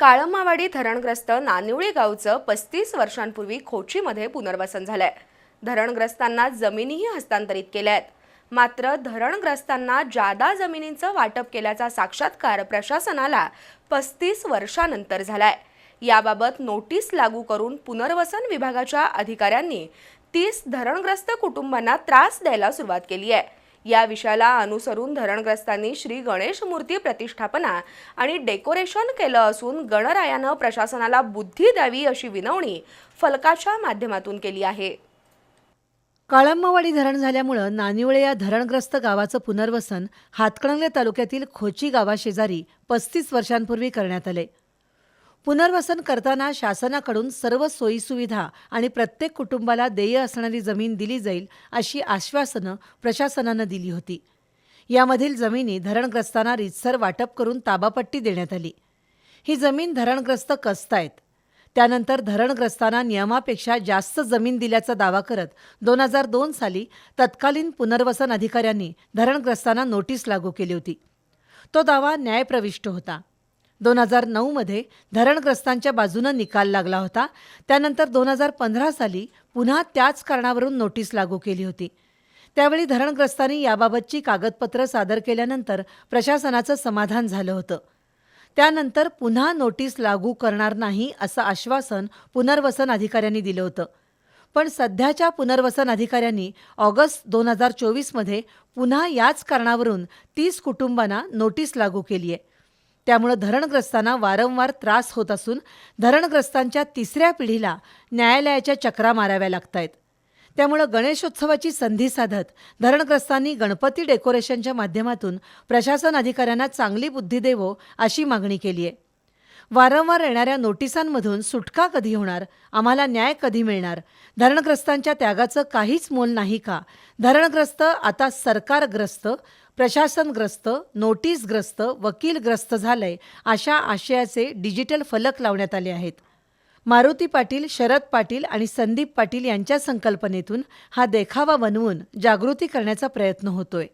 काळमावाडी धरणग्रस्त नानिवळी गावचं पस्तीस वर्षांपूर्वी खोचीमध्ये पुनर्वसन झालंय. धरणग्रस्तांना जमिनीही हस्तांतरित केल्या आहेत मात्र धरणग्रस्तांना जादा जमिनींचं वाटप केल्याचा साक्षात्कार प्रशासनाला पस्तीस वर्षानंतर झालाय. याबाबत नोटीस लागू करून पुनर्वसन विभागाच्या अधिकाऱ्यांनी तीस धरणग्रस्त कुटुंबांना त्रास द्यायला सुरुवात केली आहे. या विषयाला अनुसरून धरणग्रस्तांनी श्री गणेश मूर्ती प्रतिष्ठापना आणि डेकोरेशन केलं असून गणरायानं प्रशासनाला बुद्धी द्यावी अशी विनवणी फलकाच्या माध्यमातून केली आहे. काळंबावाडी धरण झाल्यामुळं नानिवळे या धरणग्रस्त गावाचं पुनर्वसन हातकणंगले तालुक्यातील खोची गावाशेजारी पस्तीस वर्षांपूर्वी करण्यात आले. पुनर्वसन करताना शासनाकडून सर्व सोयीसुविधा आणि प्रत्येक कुटुंबाला देय असणारी जमीन दिली जाईल अशी आश्वासनं प्रशासनानं दिली होती. यामधील जमिनी धरणग्रस्तांना रितसर वाटप करून ताबापट्टी देण्यात आली. ही जमीन धरणग्रस्त कसतायत त्यानंतर धरणग्रस्तांना नियमापेक्षा जास्त जमीन दिल्याचा दावा करत दोन हजार दोन साली तत्कालीन पुनर्वसन अधिकाऱ्यांनी धरणग्रस्तांना नोटीस लागू केली होती. तो दावा न्यायप्रविष्ट होता. दोन हजार नऊमध्ये धरणग्रस्तांच्या बाजूनं निकाल लागला होता. त्यानंतर दोन हजार पंधरा साली पुन्हा त्याच कारणावरून नोटीस लागू केली होती. त्यावेळी धरणग्रस्तांनी याबाबतची कागदपत्रं सादर केल्यानंतर प्रशासनाचं समाधान झालं होतं. त्यानंतर पुन्हा नोटीस लागू करणार नाही असं आश्वासन पुनर्वसन अधिकाऱ्यांनी दिलं होतं. पण सध्याच्या पुनर्वसन अधिकाऱ्यांनी ऑगस्ट दोन हजार चोवीसमध्ये पुन्हा याच कारणावरून तीस कुटुंबांना नोटीस लागू केली आहे त्यामुळं धरणग्रस्तांना वारंवार त्रास होत असून धरणग्रस्तांच्या तिसऱ्या पिढीला न्यायालयाच्या चक्रा माराव्या लागत आहेत त्यामुळं गणेशोत्सवाची संधी साधत धरणग्रस्तांनी गणपती डेकोरेशनच्या माध्यमातून प्रशासन अधिकाऱ्यांना चांगली बुद्धी देवो अशी मागणी केली आहे वारंवार येणाऱ्या नोटिसांमधून सुटका कधी होणार? आम्हाला न्याय कधी मिळणार? धरणग्रस्तांच्या त्यागाचं काहीच मोल नाही का? धरणग्रस्त आता सरकारग्रस्त प्रशासनग्रस्त नोटीसग्रस्त वकीलग्रस्त झालंय अशा आशयाचे डिजिटल फलक लावण्यात आले आहेत. मारुती पाटील शरद पाटील आणि संदीप पाटील यांच्या संकल्पनेतून हा देखावा बनवून जागृती करण्याचा प्रयत्न होतोय.